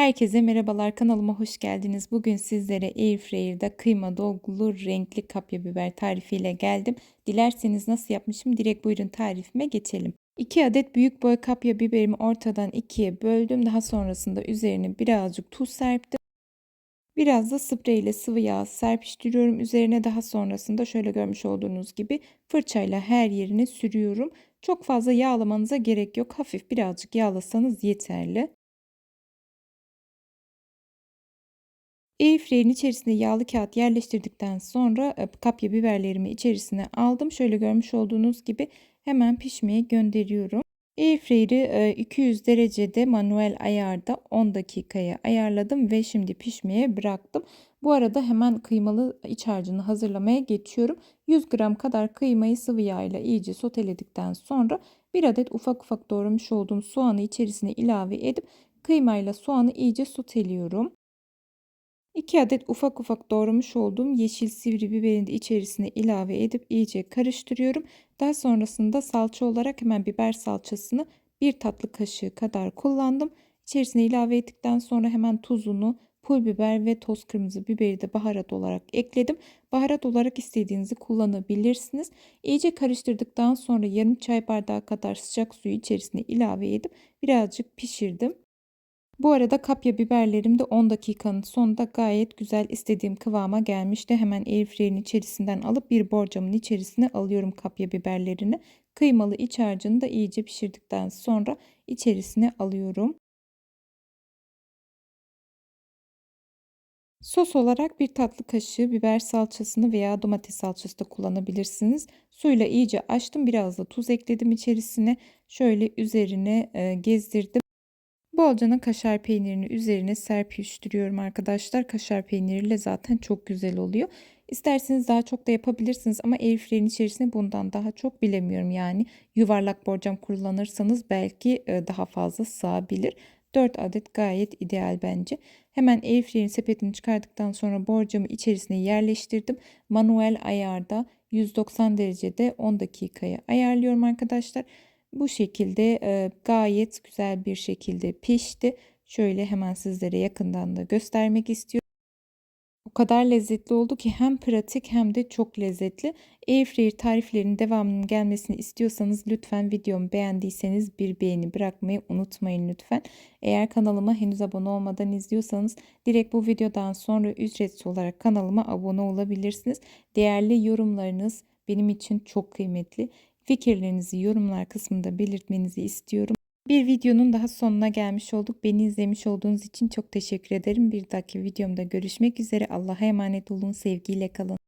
Herkese merhabalar kanalıma hoş geldiniz. Bugün sizlere Airfryer'da kıyma dolgulu renkli kapya biber tarifiyle geldim. Dilerseniz nasıl yapmışım direkt buyurun tarifime geçelim. 2 adet büyük boy kapya biberimi ortadan ikiye böldüm. Daha sonrasında üzerine birazcık tuz serptim. Biraz da sprey ile sıvı yağ serpiştiriyorum. Üzerine daha sonrasında şöyle görmüş olduğunuz gibi fırçayla her yerine sürüyorum. Çok fazla yağlamanıza gerek yok. Hafif birazcık yağlasanız yeterli. Airfryer'in içerisine yağlı kağıt yerleştirdikten sonra e, kapya biberlerimi içerisine aldım. Şöyle görmüş olduğunuz gibi hemen pişmeye gönderiyorum. Airfryer'i 200 e, derecede manuel ayarda 10 dakikaya ayarladım ve şimdi pişmeye bıraktım. Bu arada hemen kıymalı iç harcını hazırlamaya geçiyorum. 100 gram kadar kıymayı sıvı yağ ile iyice soteledikten sonra bir adet ufak ufak doğramış olduğum soğanı içerisine ilave edip kıymayla soğanı iyice soteliyorum. 2 adet ufak ufak doğramış olduğum yeşil sivri biberini de içerisine ilave edip iyice karıştırıyorum. Daha sonrasında salça olarak hemen biber salçasını bir tatlı kaşığı kadar kullandım. İçerisine ilave ettikten sonra hemen tuzunu, pul biber ve toz kırmızı biberi de baharat olarak ekledim. Baharat olarak istediğinizi kullanabilirsiniz. İyice karıştırdıktan sonra yarım çay bardağı kadar sıcak suyu içerisine ilave edip birazcık pişirdim. Bu arada kapya biberlerim de 10 dakikanın sonunda gayet güzel istediğim kıvama gelmişti. Hemen airfryer'in içerisinden alıp bir borcamın içerisine alıyorum kapya biberlerini. Kıymalı iç harcını da iyice pişirdikten sonra içerisine alıyorum. Sos olarak bir tatlı kaşığı biber salçasını veya domates salçası da kullanabilirsiniz. Suyla iyice açtım. Biraz da tuz ekledim içerisine. Şöyle üzerine gezdirdim. Bolcana kaşar peynirini üzerine serpiştiriyorum arkadaşlar. Kaşar peyniriyle zaten çok güzel oluyor. İsterseniz daha çok da yapabilirsiniz ama airfryer'in içerisine bundan daha çok bilemiyorum. Yani yuvarlak borcam kullanırsanız belki e, daha fazla sığabilir. 4 adet gayet ideal bence. Hemen airfryer'in sepetini çıkardıktan sonra borcamı içerisine yerleştirdim. Manuel ayarda 190 derecede 10 dakikaya ayarlıyorum arkadaşlar. Bu şekilde e, gayet güzel bir şekilde pişti. Şöyle hemen sizlere yakından da göstermek istiyorum. O kadar lezzetli oldu ki hem pratik hem de çok lezzetli. Airfryer tariflerinin devamının gelmesini istiyorsanız lütfen videomu beğendiyseniz bir beğeni bırakmayı unutmayın lütfen. Eğer kanalıma henüz abone olmadan izliyorsanız direkt bu videodan sonra ücretsiz olarak kanalıma abone olabilirsiniz. Değerli yorumlarınız benim için çok kıymetli. Fikirlerinizi yorumlar kısmında belirtmenizi istiyorum. Bir videonun daha sonuna gelmiş olduk. Beni izlemiş olduğunuz için çok teşekkür ederim. Bir dahaki videomda görüşmek üzere. Allah'a emanet olun. Sevgiyle kalın.